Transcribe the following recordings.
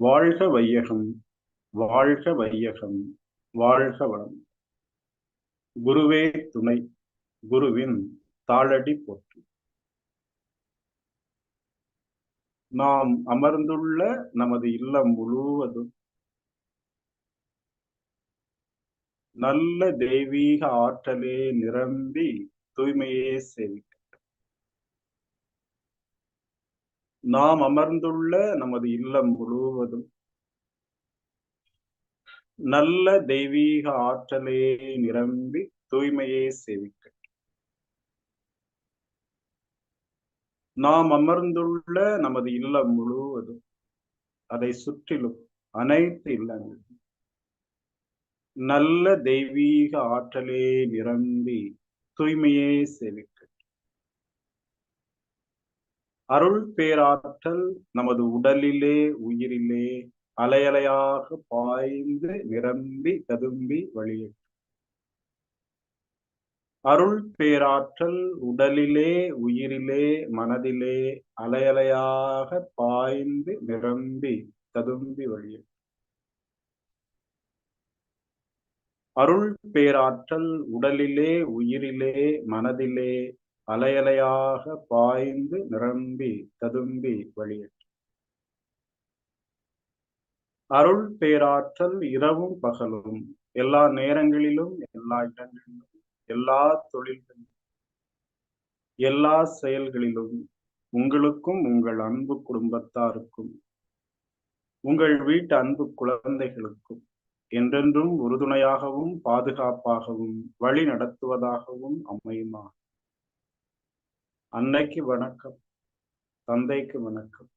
வாழ்க வையகம் வாழ்க வையகம் வாழ்க வளம். குருவே துணை குருவின் தாளடி போற்று. நாம் அமர்ந்துள்ள நமது இல்லம் முழுவதும் நல்ல தெய்வீக ஆற்றலே நிரம்பி தூய்மையே சேவிக்க நாம் அமர்ந்துள்ள நமது இல்லம் முழுவதும் நல்ல தெய்வீக ஆற்றலே நிரம்பி தூய்மையே சேவிக்க. நாம் அமர்ந்துள்ள நமது இல்லம் முழுவதும் அதை சுற்றிலும் அனைத்து இல்லங்களும் நல்ல தெய்வீக ஆற்றலே நிரம்பி தூய்மையே சேவிக்க. அருள் பேராற்றல் நமது உடலிலே உயிரிலே அலையலையாக பாய்ந்து நிரம்பி ததும்பி வழியேற்றும் அருள் பேராற்றல் உடலிலே உயிரிலே மனதிலே அலையலையாக பாய்ந்து நிரம்பி ததும்பி வழியேற்றும் அருள் பேராற்றல் உடலிலே உயிரிலே மனதிலே அலையலையாக பாய்ந்து நிரம்பி ததும்பி வழியற்று அருள் பேராற்றல் இரவும் பகலும் எல்லா நேரங்களிலும் எல்லா இடங்களிலும் எல்லா தொழில்களிலும் எல்லா செயல்களிலும் உங்களுக்கும் உங்கள் அன்பு குடும்பத்தாருக்கும் உங்கள் வீட்டு அன்பு குழந்தைகளுக்கும் என்றென்றும் உறுதுணையாகவும் பாதுகாப்பாகவும் வழி நடத்துவதாகவும் அமையுமா? அன்னைக்கு வணக்கம் தந்தைக்கு வணக்கம்.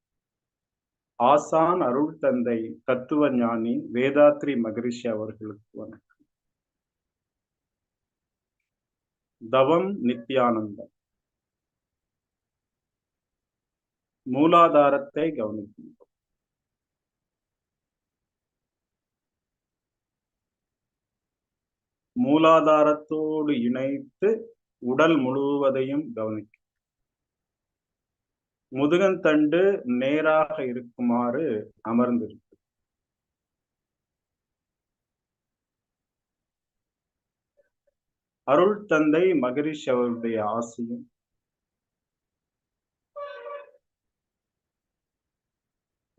ஆசான் அருள் தந்தை தத்துவ ஞானி வேதாத்ரி மகரிஷி அவர்களுக்கு வணக்கம். தவம் நித்யானந்தம். மூலாதாரத்தை கவனிக்கின்றோம் மூலாதாரத்தோடு இணைத்து உடல் முழுவதையும் கவனிக்க முதுகந்தண்டு நேராக இருக்குமாறு அமர்ந்திருக்கு அருள் தந்தை மகரிஷ் அவருடைய ஆசையும்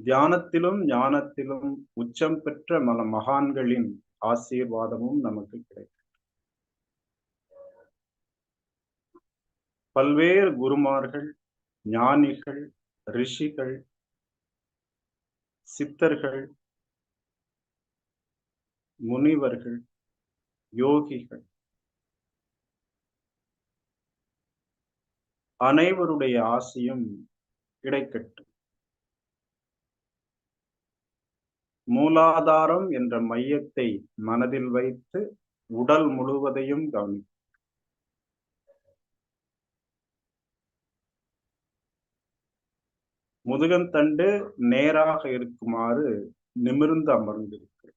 தியானத்திலும் ஞானத்திலும் உச்சம் பெற்ற மல மகான்களின் ஆசீர்வாதமும் நமக்கு கிடைக்கும். பல்வேறு குருமார்கள் ஞானிகள் ரிஷிகள் சித்தர்கள் முனிவர்கள் யோகிகள். அனைவருடைய ஆசையும் கிடைக்கட்டும். மூலாதாரம் என்ற மையத்தை மனதில் வைத்து உடல் முழுவதையும் கவனிக்கும். முதுகந்தண்டு நேராக இருக்குமாறு நிமிர்ந்து அமர்ந்திருக்கு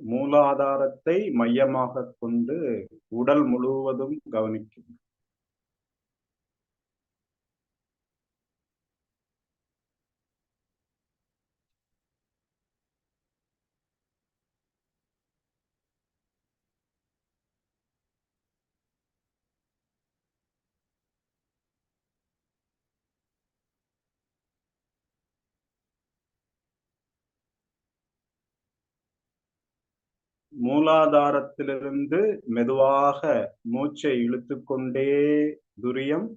மூலாதாரத்தை மையமாக கொண்டு உடல் முழுவதும் கவனிக்கும். மூலாதாரத்திலிருந்து மெதுவாக மூச்சை இழுத்துக்கொண்டே துரியம்.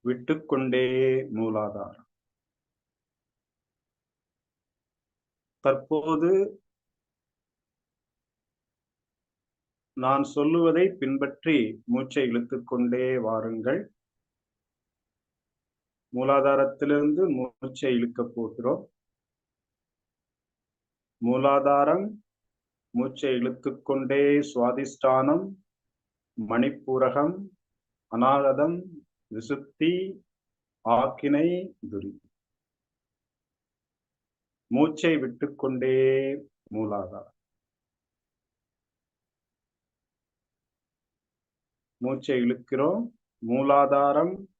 விட்டுக்கொண்டே மூலாதாரம். தற்போது நான் சொல்லுவதை பின்பற்றி மூச்சை இழுத்துக்கொண்டே வாருங்கள். மூலாதாரத்திலிருந்து மூச்சை இழுக்க போகிறோம். மூலாதாரம் மூச்சை இழுத்துக்கொண்டே சுவாதிஷ்டானம் மணிப்பூரகம் அநாகதம் விசுப்தி ஆக்கினை துரி. மூச்சை விட்டுக்கொண்டே மூலாதாரம். மூச்சை இழுக்கிறோம். மூலாதாரம்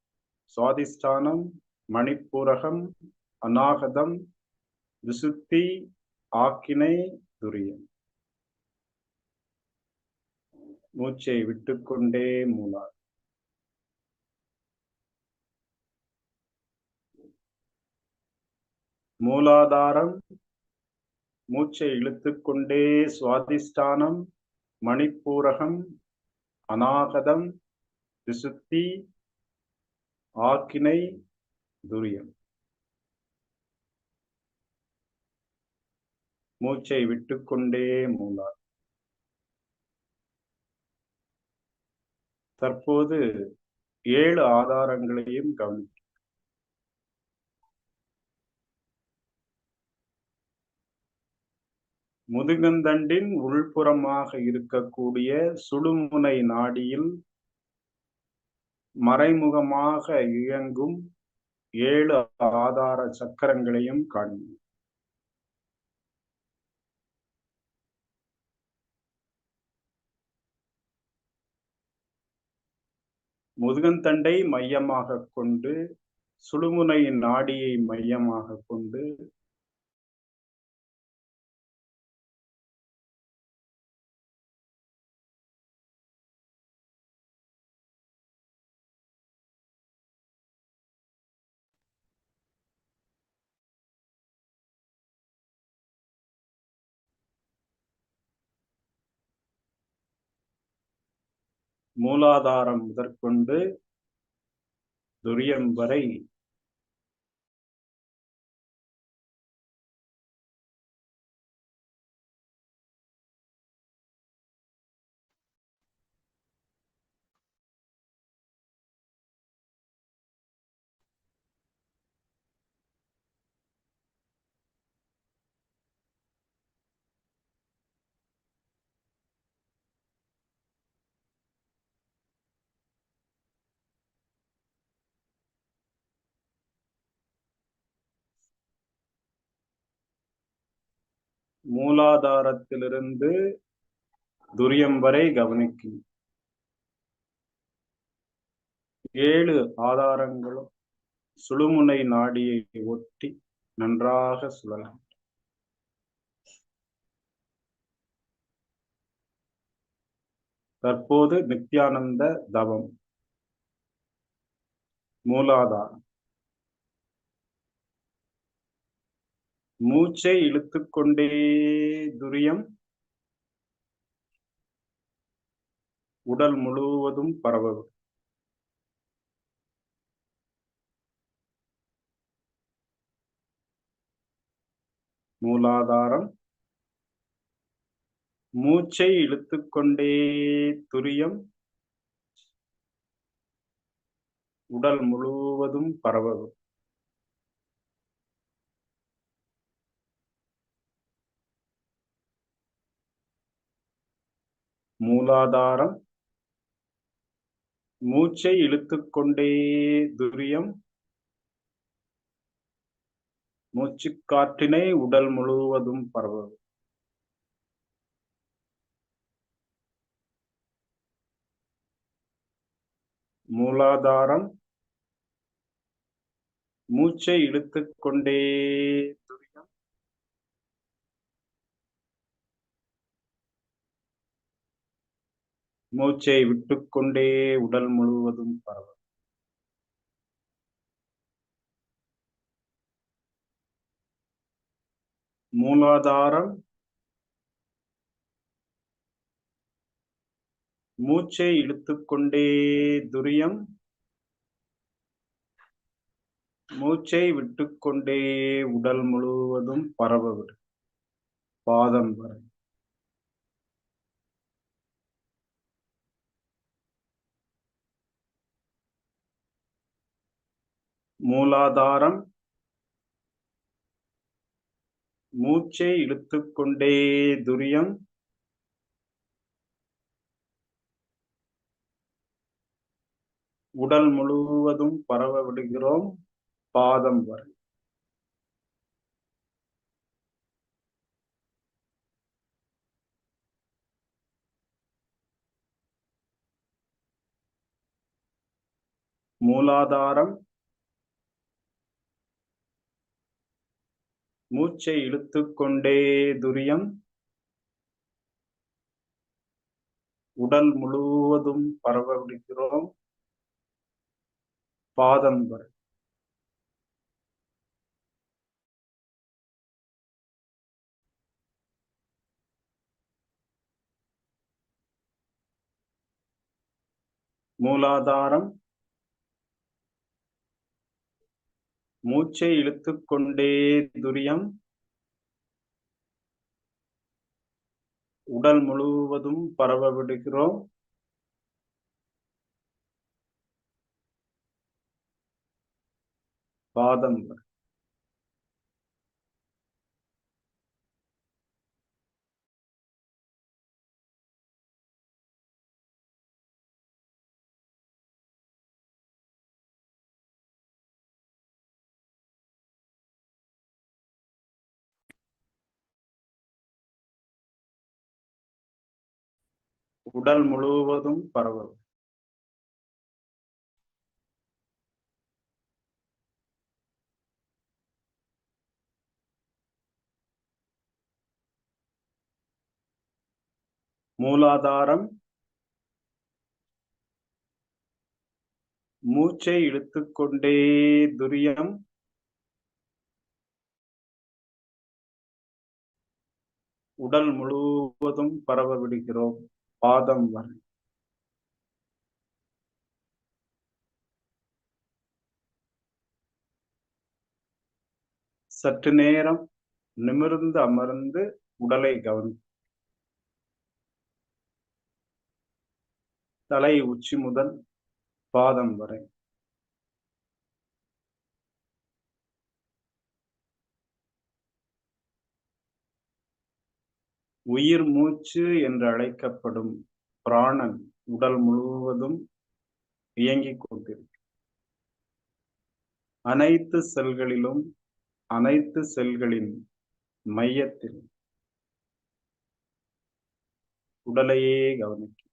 சுவாதிஷ்டானம் மணிப்பூரகம் அநாகதம் விசுத்தி ஆக்கினை துரியம். மூச்சை விட்டுக்கொண்டே மூலார் மூலாதாரம் மூச்சை இழுத்துக்கொண்டே சுவாதிஷ்டானம் மணிப்பூரகம் அநாகதம் விசுத்தி ஆக்கினை துரியம். மூச்சை விட்டுக்கொண்டே மூலார் தற்போது ஏழு ஆதாரங்களையும் கவனி முதுகந்தண்டின் உள்புறமாக இருக்கக்கூடிய சுடுமுனை நாடியில் மறைமுகமாக இயங்கும் ஏழு ஆதார சக்கரங்களையும் காண்போம் முதுகந்தண்டை மையமாக கொண்டு சுடுமுனையின் நாடியை மையமாக கொண்டு மூலாதாரம் முதற்கொண்டு துரியம் வரை மூலாதாரத்திலிருந்து துரியம் வரை கவனிக்கும். ஏழு ஆதாரங்களும் சுழுமுனை நாடியை ஒட்டி நன்றாக சுழலாம். தற்போது நித்யானந்த தவம். மூலாதாரம். மூச்சை இழுத்துக்கொண்டே துரியம். உடல் முழுவதும் பரவ மூலாதாரம். மூச்சை இழுத்துக்கொண்டே துரியம். உடல் முழுவதும் பரவும் மூலாதாரம். மூச்சை இழுத்துக்கொண்டே துரியம். மூச்சு காற்றினை உடல் முழுவதும் பரவது மூலாதாரம். மூச்சை இழுத்துக்கொண்டே மூச்சை விட்டுக்கொண்டே உடல் முழுவதும் பரவும். மூலாதாரம். மூச்சை இழுத்துக்கொண்டே துரியம். மூச்சை விட்டுக்கொண்டே உடல் முழுவதும் பரவவிடு பாதம் வரை. மூலாதாரம் மூச்சை இழுத்துக்கொண்டே துரியம் உடல் முழுவதும் பரவ விடுகிறோம் பாதம் வரை. மூலாதாரம் மூச்சை இழுத்துக்கொண்டே துரியம். உடல் முழுவதும் பரவ விடுகிறோம். பாதம் வரை. மூலாதாரம் மூச்சை இழுத்துக்கொண்டே துரியம். உடல் முழுவதும் பரவ விடுகிறோம். பாதம் உடல் முழுவதும் பரவல் மூலாதாரம் மூச்சை இழுத்துக்கொண்டே துரியம் உடல் முழுவதும் பரவ விடுகிறோம். பாதம் வரை. சற்று நேரம் நிமிர்ந்து அமர்ந்து உடலை கவனி. தலை உச்சி முதல் பாதம் வரை. உயிர் மூச்சு என்று அழைக்கப்படும் பிராணன் உடல் முழுவதும் இயங்கிக் கொண்டிருக்கு. அனைத்து செல்களிலும் அனைத்து செல்களின் மையத்தில் உடலையே கவனிக்கும்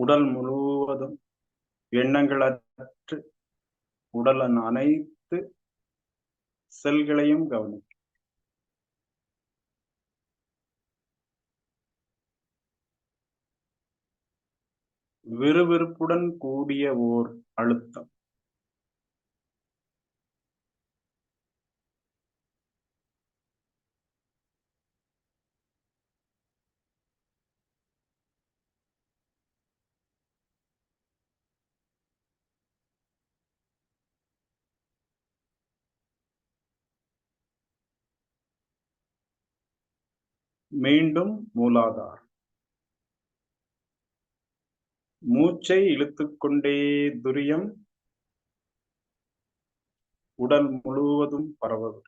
உடல் முழுவதும் எண்ணங்களற்று உடலின் அனைத்து செல்களையும் கவனி விறுவிறுப்புடன் கூடிய ஓர் அழுத்தம். மீண்டும் மூலாதாரம் மூச்சை இழுத்துக்கொண்டே துரியம் உடல் முழுவதும் பரவது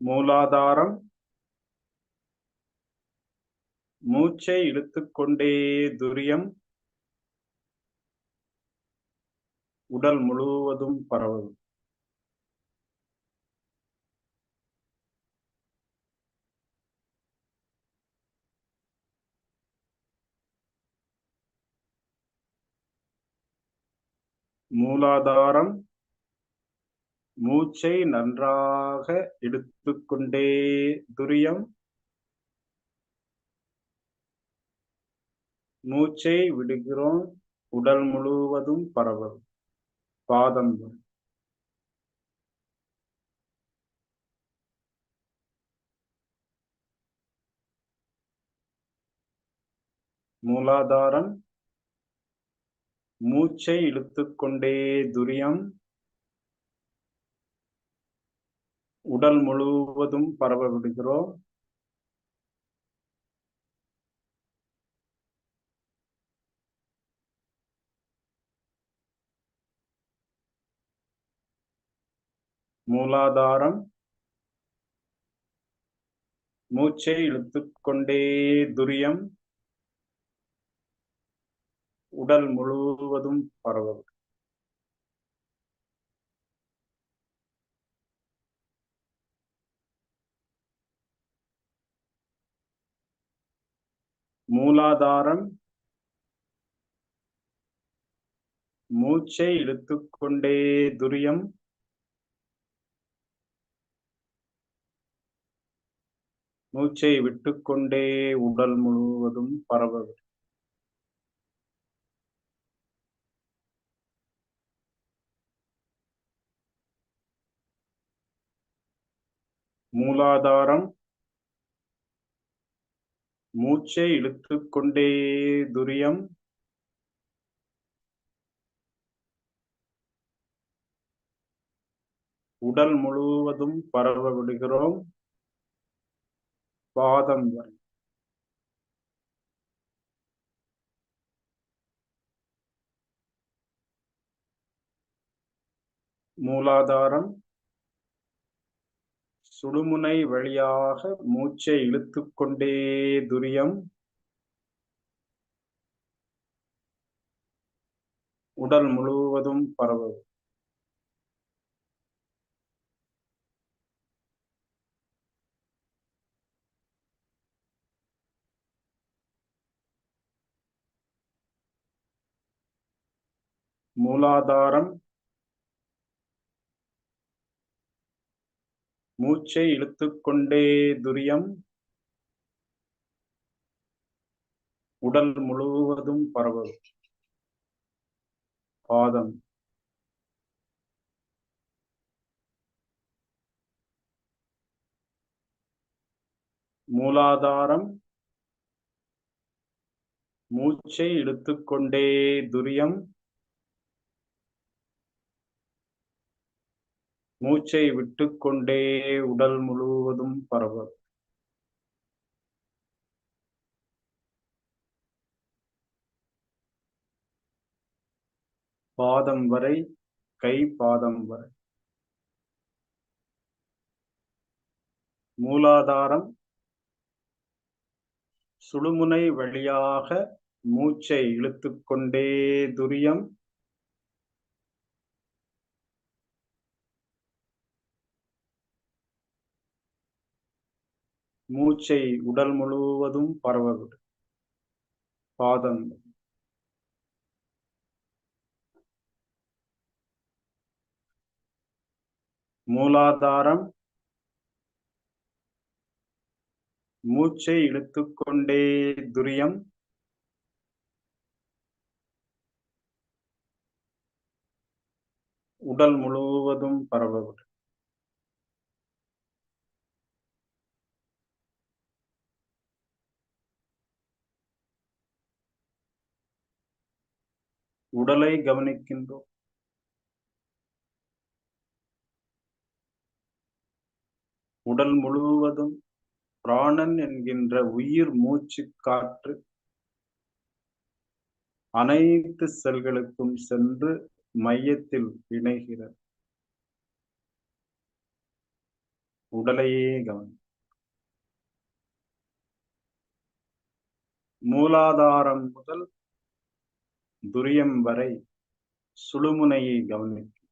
மூலாதாரம் மூச்சை இழுத்துக்கொண்டே துரியம் உடல் முழுவதும் பரவும் மூலாதாரம் மூச்சை நன்றாக எடுத்துக்கொண்டே துரியம் மூச்சை விடுகிறோம் உடல் முழுவதும் பரவல் பாதம். மூலாதாரம். மூச்சை இழுத்துக்கொண்டே துரியம். உடல் முழுவதும் பரவ விடுகிறோம். மூலாதாரம் மூச்சை இழுத்துக்கொண்டே துரியம் உடல் முழுவதும் பரவது மூலாதாரம் மூச்சை இழுத்துக்கொண்டே துரியம் மூச்சை விட்டுக்கொண்டே உடல் முழுவதும் பரவ மூலாதாரம். மூச்சை இழுத்துக்கொண்டே துரியம். உடல் முழுவதும் பரவ விடுகிறோம். பாதம் வரை. மூலாதாரம் சுடுமுனை வழியாக மூச்சை இழுத்துக்கொண்டே துரியம். உடல் முழுவதும் பரவது மூலாதாரம் மூச்சை இழுத்துக்கொண்டே துரியம் உடல் முழுவதும் பரவல். பாதம். மூலாதாரம் மூச்சை இழுத்துக்கொண்டே துரியம் மூச்சை விட்டுக்கொண்டே உடல் முழுவதும் பரவல் பாதம் வரை கை பாதம் வரை. மூலாதாரம் சுழுமுனை வழியாக மூச்சை இழுத்துக்கொண்டே துரியம் மூச்சை உடல் முழுவதும் பரவவிடு பாதம். மூலாதாரம். மூச்சை இழுத்துக்கொண்டே துரியம். உடல் முழுவதும் பரவவிடு உடலை கவனிக்கின்றோம். உடல் முழுவதும் பிராணன் என்கின்ற உயிர் மூச்சு காற்று அனைத்து செல்களுக்கும் சென்று மையத்தில் இணைகிறது. உடலையே கவனி மூலாதாரம் முதல் துரியம் வரை சுழுமுனையை கவனிக்கும்.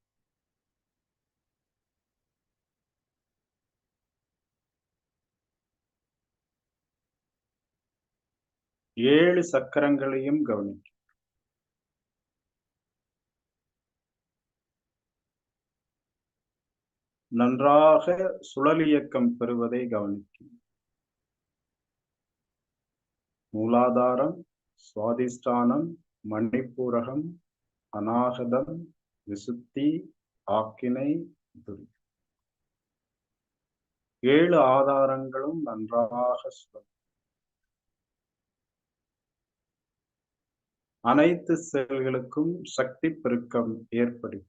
ஏழு சக்கரங்களையும் கவனிக்கும். நன்றாக சுழலியக்கம் பெறுவதை கவனிக்கும். மூலாதாரம் சுவாதிஷ்டானம் மணிப்பூரகம் அநாகதம் விசுத்தி ஆக்கினை துரி. ஏழு ஆதாரங்களும் நன்றாக சொல்லும் அனைத்து செயல்களுக்கும் சக்தி பெருக்கம் ஏற்படும்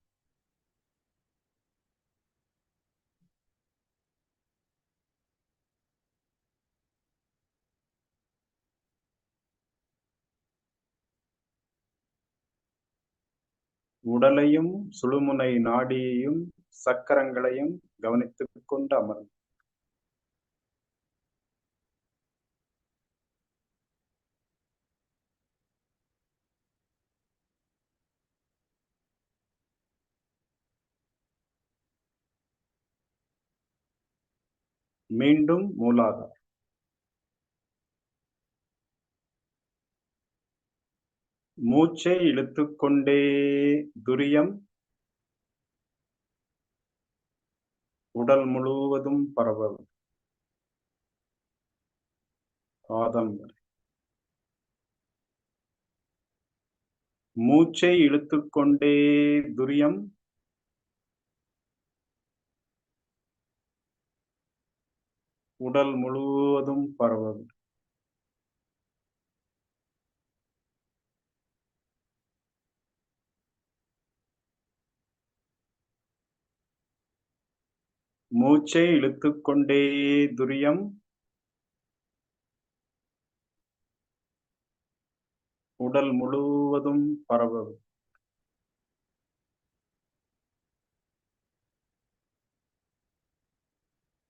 உடலையும் சுழுமுனை நாடியையும் சக்கரங்களையும் கவனித்துக் கொண்டு அமர்ந்து மீண்டும் மூலாதாரம் மூச்சை இழுத்துக்கொண்டே துரியம். உடல் முழுவதும் பரவல். பாதம் வரை. மூச்சை இழுத்துக்கொண்டே துரியம். உடல் முழுவதும் பரவல். மூச்சை இழுத்துக்கொண்டே துரியம். உடல் முழுவதும் பரவும்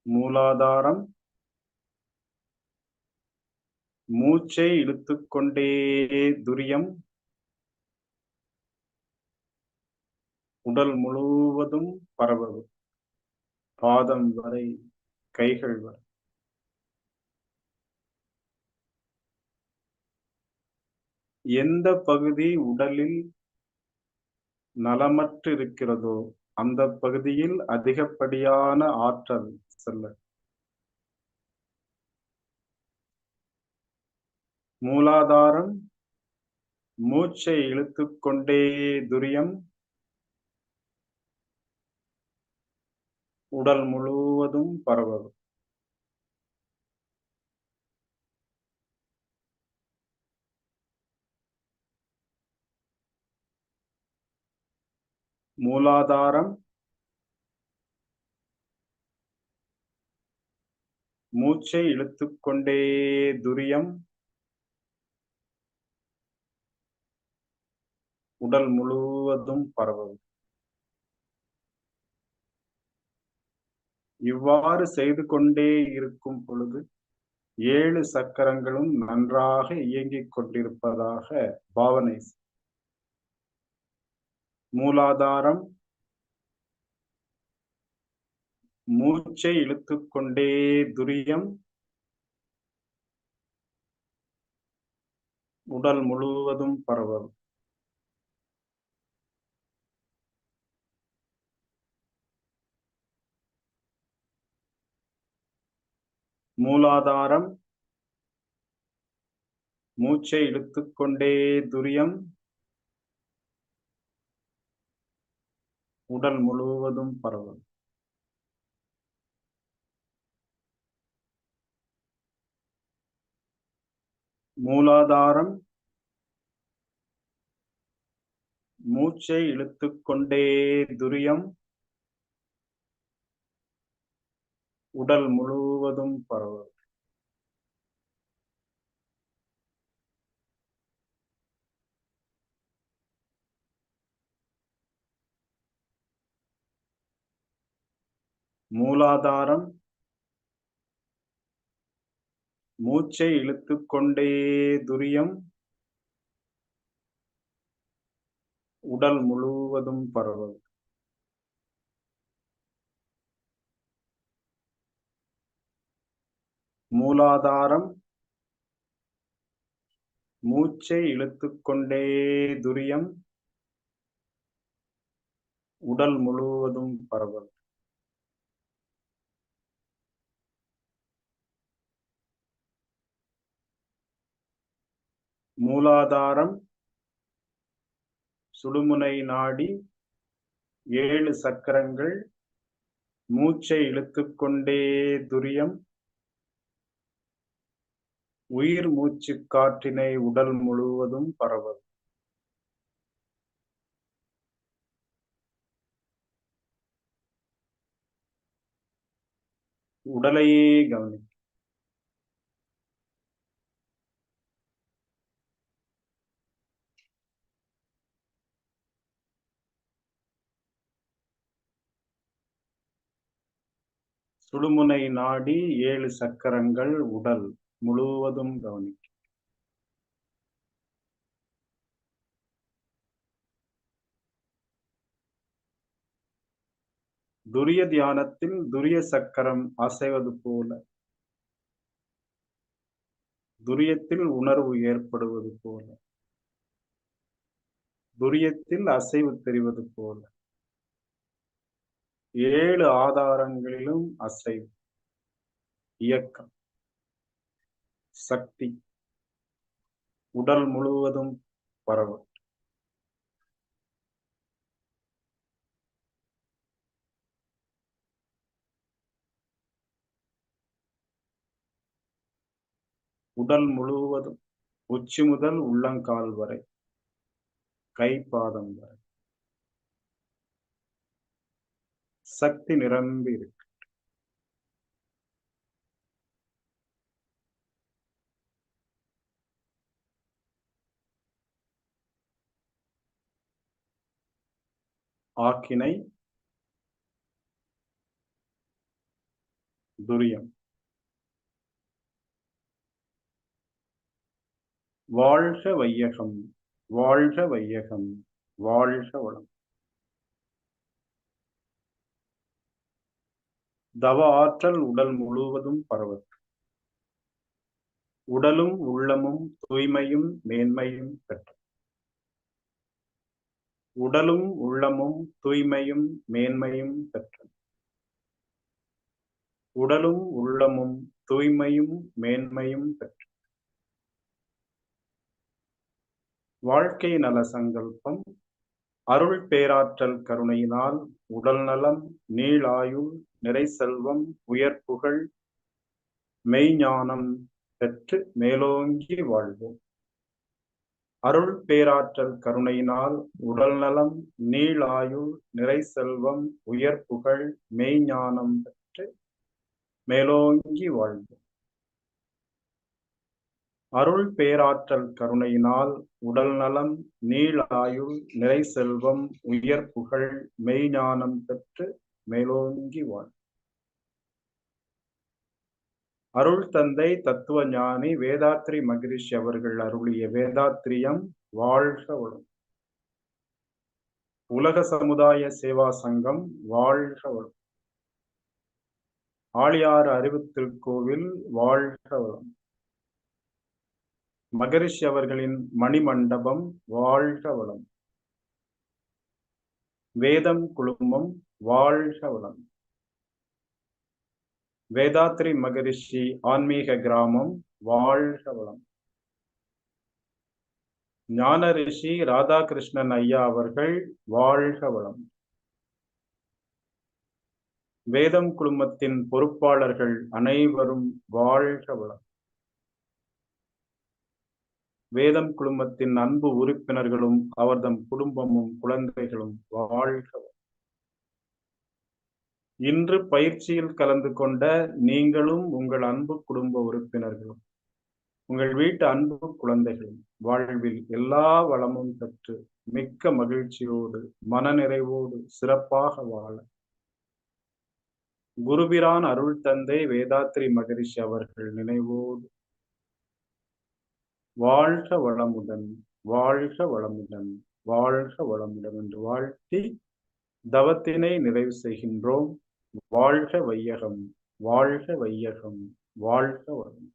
மூலாதாரம். மூச்சை இழுத்துக்கொண்டே துரியம். உடல் முழுவதும் பரவல் பாதம் வரை கைகள் வரை. எந்த பகுதி உடலில் நலமற்று இருக்கிறதோ அந்த பகுதியில் அதிகப்படியான ஆற்றல் செல்ல. மூலாதாரம் மூச்சை இழுத்துக்கொண்டே துரியம் உடல் முழுவதும் பரவவும் மூலாதாரம். மூச்சை இழுத்துக்கொண்டே துரியம். உடல் முழுவதும் பரவும் இவ்வாறு செய்து கொண்டே இருக்கும் பொழுது ஏழு சக்கரங்களும் நன்றாக இயங்கிக் கொண்டிருப்பதாக பாவனை. மூலாதாரம் மூச்சை இழுத்துக்கொண்டே துரியம் உடல் முழுவதும் பரவல். மூலாதாரம். மூச்சை இழுத்துக்கொண்டே துரியம். உடல் முழுவதும் பரவல் மூலாதாரம். மூச்சை இழுத்துக்கொண்டே துரியம். உடல் முழுவதும் பரவல் மூலாதாரம் மூச்சை இழுத்துக்கொண்டே துரியம் உடல் முழுவதும் பரவல் மூலாதாரம் மூச்சை இழுத்துக்கொண்டே துரியம் உடல் முழுவதும் பரவல். மூலாதாரம் சுடுமுனை நாடி ஏழு சக்கரங்கள் மூச்சை இழுத்துக்கொண்டே துரியம் உயிர் மூச்சு காற்றினை உடல் முழுவதும் பரவல். உடலையே கவனி. சுடுமுனை நாடி ஏழு சக்கரங்கள் உடல். முழுவதும் கவனிக்க. துரிய தியானத்தில் துரிய சக்கரம் அசைவது போல துரியத்தில் உணர்வு ஏற்படுவது போல துரியத்தில் அசைவு தெரிவது போல ஏழு ஆதாரங்களிலும் அசைவு இயக்கம். சக்தி. உடல் முழுவதும் பரவும் உடல் முழுவதும் உச்சி முதல் உள்ளங்கால் வரை. கை பாதம் வரை. சக்தி நிரம்பி இருக்கு. ஆக்கினை துரியம். வாழ்க வையகம் வாழ்க வையகம் வாழ்க வளம். தவ ஆற்றல் உடல் முழுவதும் பரவது உடலும் உள்ளமும் தூய்மையும் மேன்மையும் பெற்ற உடலும் உள்ளமும் தூய்மையும் மேன்மையும் பெற்றன உடலும் உள்ளமும் தூய்மையும் மேன்மையும் பெற்று வாழ்க்கை நல சங்கல்பம் அருள் பேராற்றல் கருணையினால் உடல் நலம் நீளாயுள் நிறை செல்வம் உயர் புகழ் மெய்ஞானம் பெற்று மேலோங்கி வாழ்வோம். அருள் பேராற்றல் கருணையினால் உடல் நலம் நீளாயுள் நிறை செல்வம் உயர் புகழ் மெய்ஞானம் பெற்று மேலோங்கி வாழ்வோம். அருள் பேராற்றல் கருணையினால் உடல் நலம் நீளாயுள் நிறை செல்வம் உயர் புகழ் மெய்ஞானம் பெற்று மேலோங்கி வாழ் அருள் தந்தை தத்துவ ஞானி வேதாத்ரி மகிரிஷி அவர்கள் அருளிய வேதாத்திரியம் வாழ்க வளம். உலக சமுதாய சேவா சங்கம் வாழ்க வளம். ஆழியார் அறிவு திருக்கோவில் வாழ்க வளம். மகரிஷி அவர்களின் மணிமண்டபம் வாழ்க வளம். வேதம் குழுமம் வாழ்க வளம். வேதாத்ரி மகரிஷி ஆன்மீக கிராமம் வாழ்க வளம். ஞான ரிஷி ராதாகிருஷ்ணன் ஐயா அவர்கள் வாழ்க வளம். வேதம் குழுமத்தின் பொறுப்பாளர்கள் அனைவரும் வாழ்க வளம். வேதம் குழுமத்தின் அன்பு உறுப்பினர்களும் அவர்தம் குடும்பமும் குழந்தைகளும் வாழ்க இன்று பயிற்சியில் கலந்து கொண்ட நீங்களும் உங்கள் அன்பு குடும்ப உறுப்பினர்களும் உங்கள் வீட்டு அன்பு குழந்தைகளும் வாழ்வில் எல்லா வளமும் பெற்று மிக்க மகிழ்ச்சியோடு மனநிறைவோடு சிறப்பாக வாழ. குருபிரான் அருள் தந்தை வேதாத்ரி மகரிஷி அவர்கள் நினைவோடு வாழ்க வளமுடன் வாழ்க வளமுடன் வாழ்க வளமுடன் என்று வாழ்த்தி தவத்தினை நிறைவு செய்கின்றோம். வாழ்க வையகம் வாழ்க வையகம் வாழ்க வரும்.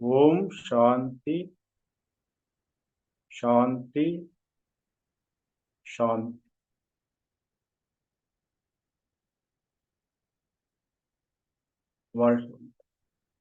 ஓம் சாந்தி சாந்தி சாந்தி. வாழ்க